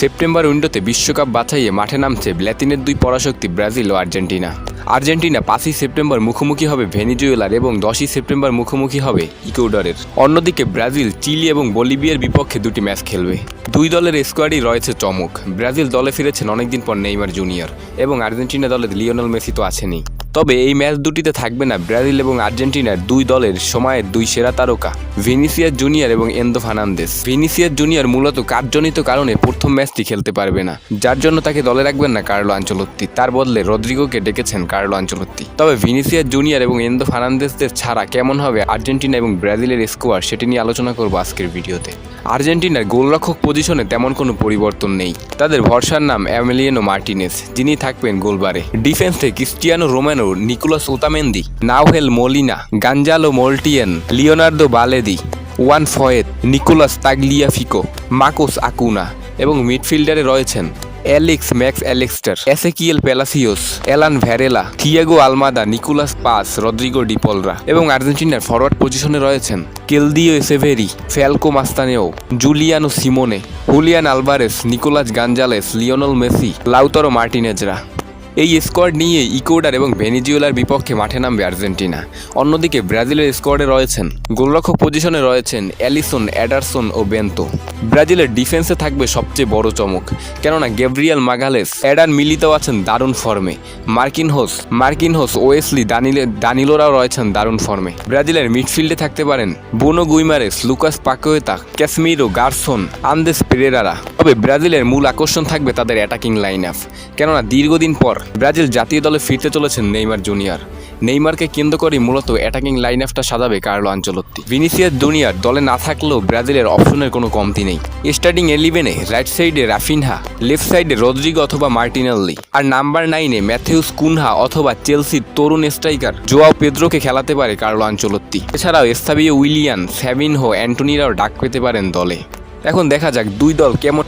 September উইন্ডোতে বিশ্বকাপ বাছাইয়ে মাঠে নামছে ল্যাতিনের দুই পরাশক্তি ব্রাজিল ও আর্জেন্টিনা। আর্জেন্টিনা পাঁচই সেপ্টেম্বর মুখোমুখি হবে ভেনিজুয়েলার এবং দশই সেপ্টেম্বর মুখোমুখি হবে ইকুয়েডরের। অন্যদিকে ব্রাজিল, চিলি এবং বলিভিয়ার বিপক্ষে দুটি ম্যাচ খেলবে। দুই দলের স্কোয়াডই রয়েছে চমক। ব্রাজিল দলে ফিরেছেন অনেকদিন পর নেইমার জুনিয়র এবং আর্জেন্টিনা দলে লিওনেল মেসি তো আছেনই। তবে এই ম্যাচ দুটিতে থাকবে না ব্রাজিল এবং আর্জেন্টিনার দুই দলের সময়ের দুই সেরা তারকা, ভিনিসিয়াস জুনিয়র এবং এন্দো ফার্নান্দেস। ভিনিসিয়াস জুনিয়র মূলত কার্যজনিত কারণে প্রথম ম্যাচটি খেলতে পারবে না। যার জন্য তাকে দলে রাখবেন না কার্লো আঞ্চলত্তি। তার বদলে রদ্রিগোকে ডেকেছেন কার্লো আঞ্চলত্তি। তবে ভিনিসিয়াস জুনিয়র এবং এন্দো ফার্নান্দেসদের ছাড়া কেমন হবে আর্জেন্টিনা এবং ব্রাজিলের স্কোয়ার সেটি নিয়ে আলোচনা করব আজকের ভিডিওতে। আর্জেন্টিনার গোলরক্ষক পজিশনে তেমন কোনো পরিবর্তন নেই। তাদের ভরসার নাম অ্যামেলিয়ানো মার্টিনেস, যিনি থাকবেন গোলবারে। ডিফেন্সে Cristiano Romano, Nicolas Otamendi, Nahuel Molina, Gonzalo Montiel, Leonardo Balerdi, Juan Foyth Nicolas Tagliafico, Marcos Acuna. এবং মিডফিল্ডারে রয়েছেন Alex Mac অ্যালেক্সটার Exequiel Palacios Alan Varela Thiago Almada, Nicolas Paz, Rodrigo ডিপলরা এবং আর্জেন্টিনার ফরওয়ার্ড পজিশনে রয়েছেন Claudio Echeverri, Falco মাস্তানেও, Giuliano Simeone, Julian Alvarez, Nicolas Gonzalez, Lionel Messi, Lautaro মার্টিনেজরা। এই squad নিয়ে ইকোডার এবং ভেনিজুয়েলার বিপক্ষে মাঠে নামবে আর্জেন্টিনা। অন্যদিকে ব্রাজিলের স্কোয়াডে রয়েছেন, গোলরক্ষক পজিশনে রয়েছেন অ্যালিসন, অ্যাডারসন ও বেন্তো। ব্রাজিলের ডিফেন্সে থাকবে সবচেয়ে বড় চমক, কেননা গেব্রিয়াল মাগালেস, অ্যাডান মিলিতেও আছেন দারুণ ফর্মে মার্কিন হোস মার্কিন হোস, ওয়েসলি, দানিলে, দানিলোরাও রয়েছেন দারুণ ফর্মে ব্রাজিলের মিডফিল্ডে থাকতে পারেন Bruno Guimaraes, Lucas Paqueta, Casemiro Gerson, Andreas পেরেরারা। তবে ব্রাজিলের মূল আকর্ষণ থাকবে তাদের অ্যাটাকিং লাইন আপ কেননা দীর্ঘদিন পর ব্রাজিল জাতীয় দলে ফিরতে চলেছেন নেইমার জুনিয়র। নেইমারকে কেন্দ্র করে মূলত অ্যাটাকিং লাইন আপটা সাজাবে কার্লো আঞ্চলত্তি। ভিনিসিয়াস জুনিয়র দলে না থাকলেও ব্রাজিলের অপশনের কোনো কমতি নেই। স্টার্টিং এলিভেনে রাইট সাইডে রাফিনহা লেফট সাইডে রদ্রিগো অথবা মার্টিনাল্লি। আর নাম্বার নাইনে ম্যাথিউস কুনহা অথবা চেলসির তরুণ স্ট্রাইকার জোয়াও পেদ্রোকে খেলাতে পারে কার্লো আঞ্চলত্তি। এছাড়াও এস্তাবিও উইলিয়ান স্যাভিনহো অ্যান্টনিরাও ডাক পেতে পারেন দলে। এখন দেখা যাক দুই দল কেমন